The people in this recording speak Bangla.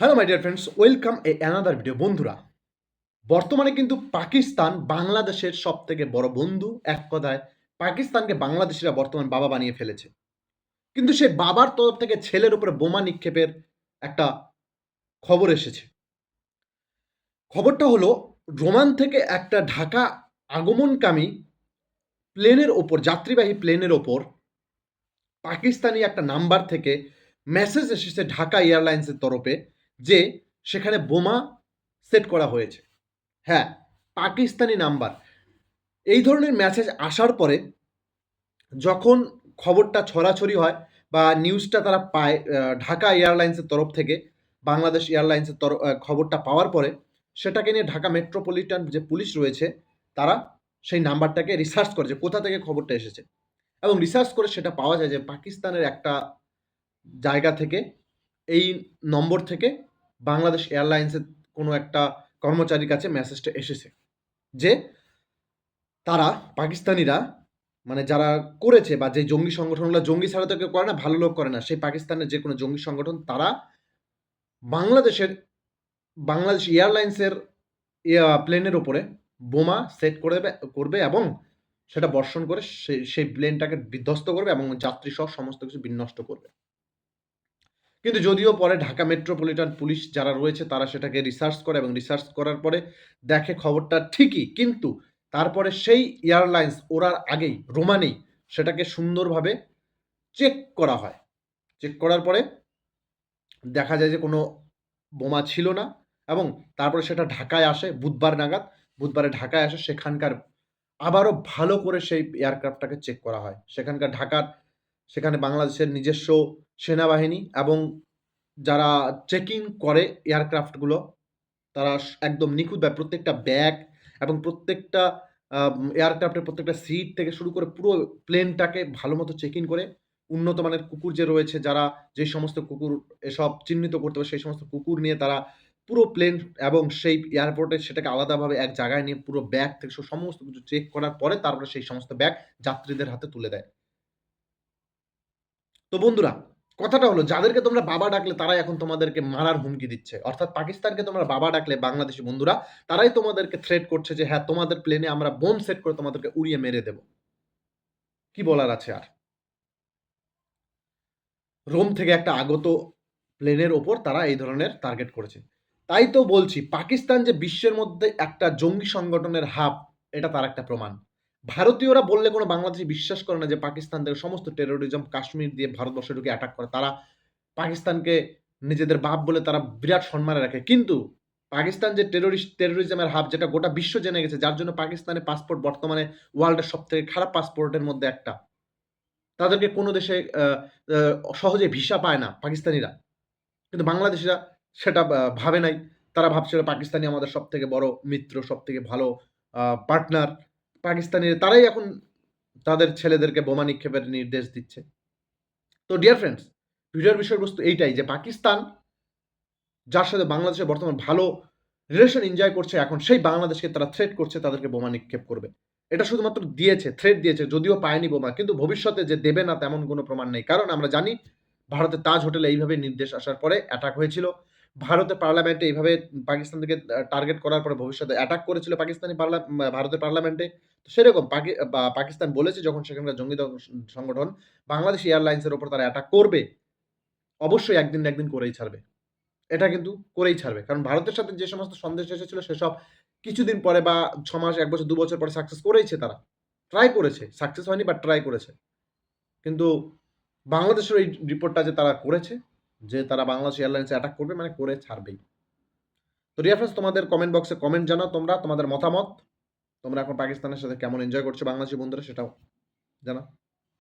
Hello my dear friends welcome a another video বন্ধুরা, বর্তমানে কিন্তু পাকিস্তান বাংলাদেশের সব থেকে বড় বন্ধু এক কথায়, পাকিস্তানকে বাংলাদেশিরা বর্তমান বাবা বানিয়ে ফেলেছে। কিন্তু সেই বাবার তরফ থেকে ছেলের উপরে বোমা নিক্ষেপের একটা খবর এসেছে। খবরটা হলো, রোমান থেকে একটা ঢাকা আগমনকামী প্লেনের ওপর, যাত্রীবাহী প্লেনের ওপর পাকিস্তানি একটা নাম্বার থেকে মেসেজ এসেছে ঢাকা এয়ারলাইন্সের তরফে যে সেখানে বোমা সেট করা হয়েছে। হ্যাঁ পাকিস্তানি নাম্বার। এই ধরনের মেসেজ আসার পরে যখন খবরটা ছড়াছড়ি হয় বা নিউজটা তারা পায় ঢাকা এয়ারলাইন্সের তরফ থেকে, বাংলাদেশ এয়ারলাইন্সের তরফ খবরটা পাওয়ার পরে সেটাকে নিয়ে ঢাকা মেট্রোপলিটন যে পুলিশ রয়েছে, তারা সেই নাম্বারটাকে রিসার্চ করে যে কোথা থেকে খবরটা এসেছে। এবং রিসার্চ করে সেটা পাওয়া যায় যে পাকিস্তানের একটা জায়গা থেকে, এই নম্বর থেকে বাংলাদেশ এয়ারলাইন্সের কোনো একটা কর্মচারীর কাছে মেসেজটা এসেছে যে তারা পাকিস্তানিরা মানে যারা করেছে বা যে জঙ্গি সংগঠনগুলো, জঙ্গি ছাড়া তো কেউ করে না, ভালো লোক করে না, সেই পাকিস্তানের যে কোনো জঙ্গি সংগঠন, তারা বাংলাদেশের, বাংলাদেশ এয়ারলাইন্সের প্লেনের ওপরে বোমা সেট করে করবে এবং সেটা বর্ষণ করে সেই সেই প্লেনটাকে বিধ্বস্ত করবে এবং যাত্রী সহ সমস্ত কিছু বিনষ্ট করবে। কিন্তু যদিও পরে ঢাকা মেট্রোপলিটন পুলিশ যারা রয়েছে, তারা সেটাকে রিসার্চ করে এবং রিসার্চ করার পরে দেখে খবরটা ঠিকই। কিন্তু তারপরে সেই এয়ারলাইন্স ওরার আগেই রোমানেই সেটাকে সুন্দরভাবে চেক করা হয়। চেক করার পরে দেখা যায় যে কোনো বোমা ছিল না এবং তারপরে সেটা ঢাকায় আসে, বুধবার নাগাদ, বুধবারে ঢাকায় আসে, সেখানকার আবারও ভালো করে সেই এয়ারক্রাফটটাকে চেক করা হয়। সেখানকার ঢাকার সেখানে বাংলাদেশের নিজস্ব সেনাবাহিনী এবং যারা চেকিং করে এয়ারক্রাফটগুলো, তারা একদম নিখুঁতভাবে প্রত্যেকটা ব্যাগ এবং প্রত্যেকটা এয়ারক্রাফটের প্রত্যেকটা সিট থেকে শুরু করে পুরো প্লেনটাকে ভালো মতো চেক ইন করে উন্নত মানের কুকুর যে রয়েছে, যারা যে সমস্ত কুকুর এসব চিহ্নিত করতে পারে, সেই সমস্ত কুকুর নিয়ে তারা পুরো প্লেন এবং সেই এয়ারপোর্টে সেটাকে আলাদাভাবে এক জায়গায় নিয়ে পুরো ব্যাগ থেকে সমস্ত কিছু চেক করার পরে তারপরে সেই সমস্ত ব্যাগ যাত্রীদের হাতে তুলে দেয়। তো বন্ধুরা, কথাটা হলো, যাদেরকে তোমরা বাবা ডাকলে তারাই এখন তোমাদেরকে মারার হুমকি দিচ্ছে। অর্থাৎ পাকিস্তানকে তোমরা বাবা ডাকলে বাংলাদেশি বন্ধুরা, তারাই তোমাদেরকে থ্রেট করছে যে হ্যাঁ তোমাদের প্লেনে আমরা বোম সেট করে তোমাদেরকে উড়িয়ে মেরে দেব। কি বলার আছে আর? রোম থেকে একটা আগত প্লেনের ওপর তারা এই ধরনের টার্গেট করেছে। তাই তো বলছি, পাকিস্তান যে বিশ্বের মধ্যে একটা জঙ্গি সংগঠনের হাব এটা তার একটা প্রমাণ। ভারতীয়রা বললে কোনো বাংলাদেশি বিশ্বাস করে না যে পাকিস্তান থেকে সমস্ত টেরোরিজম কাশ্মীর দিয়ে ভারতবর্ষে ঢুকে অ্যাটাক করে। তারা পাকিস্তানকে নিজেদের বাপ বলে তারা বিরাট সম্মানে রাখে। কিন্তু পাকিস্তান যে টেরোরিস্ট টেরোরিজমের হাব যেটা গোটা বিশ্ব জেনে গেছে, যার জন্য পাকিস্তানের পাসপোর্ট বর্তমানে ওয়ার্ল্ডের সব থেকে খারাপ পাসপোর্টের মধ্যে একটা। তাদেরকে কোনো দেশে সহজে ভিসা পায় না পাকিস্তানিরা। কিন্তু বাংলাদেশিরা সেটা ভাবে নাই। তারা ভাবছিল পাকিস্তানি আমাদের সব থেকে বড় মিত্র সব থেকে ভালো পার্টনার পাকিস্তানি তারাই এখন তাদের ছেলেদেরকে বোমা নিক্ষেপের নির্দেশ দিচ্ছে। তো ডিয়ার ফ্রেন্ডস ভিডিওর বিষয়বস্তু এইটাই যে পাকিস্তান, যার সাথে বাংলাদেশের বর্তমান ভালো রিলেশন এনজয় করছে, এখন সেই বাংলাদেশকে তারা থ্রেট করছে, তাদেরকে বোমা নিক্ষেপ করবে। এটা শুধুমাত্র দিয়েছে থ্রেট দিয়েছে, যদিও পায়নি বোমা, কিন্তু ভবিষ্যতে যে দেবে না, তেমন কোনো প্রমাণ নেই। কারণ আমরা জানি ভারতের তাজ হোটেলে এইভাবে নির্দেশ আসার পরে অ্যাটাক হয়েছিল। ভারতের পার্লামেন্টে এইভাবে পাকিস্তান থেকে টার্গেট করার পরে ভবিষ্যতে অ্যাটাক করেছিল পাকিস্তানি পার্লা ভারতের পার্লামেন্টে। তো সেরকম পাকি- বা, পাকিস্তান বলেছে যখন সেখানকার জঙ্গি সংগঠন বাংলাদেশ এয়ারলাইন্সের ওপর তারা অ্যাটাক করবে, অবশ্যই একদিন একদিন করেই ছাড়বে। এটা কিন্তু করেই ছাড়বে। কারণ ভারতের সাথে যে সমস্ত সন্দেশ এসেছিল সেসব কিছুদিন পরে বা ছ মাস এক বছর, দু বছর পরে সাকসেস করেইছে তারা। ট্রাই করেছে। সাকসেস হয়নি বাট ট্রাই করেছে। কিন্তু বাংলাদেশের এই রিপোর্টটা যে তারা করেছে যে তারা বাংলাদেশ এয়ারলাইন্সে অ্যাটাক করবে মানে করে ছাড়বেই। তো রিয়াফ্রেন্স তোমাদের কমেন্ট বক্সে কমেন্ট জানাও তোমরা, তোমাদের মতামত। তোমরা এখন পাকিস্তানের সাথে কেমন এনজয় করছ, বাংলাদেশি বন্ধুরা সেটাও জানাও।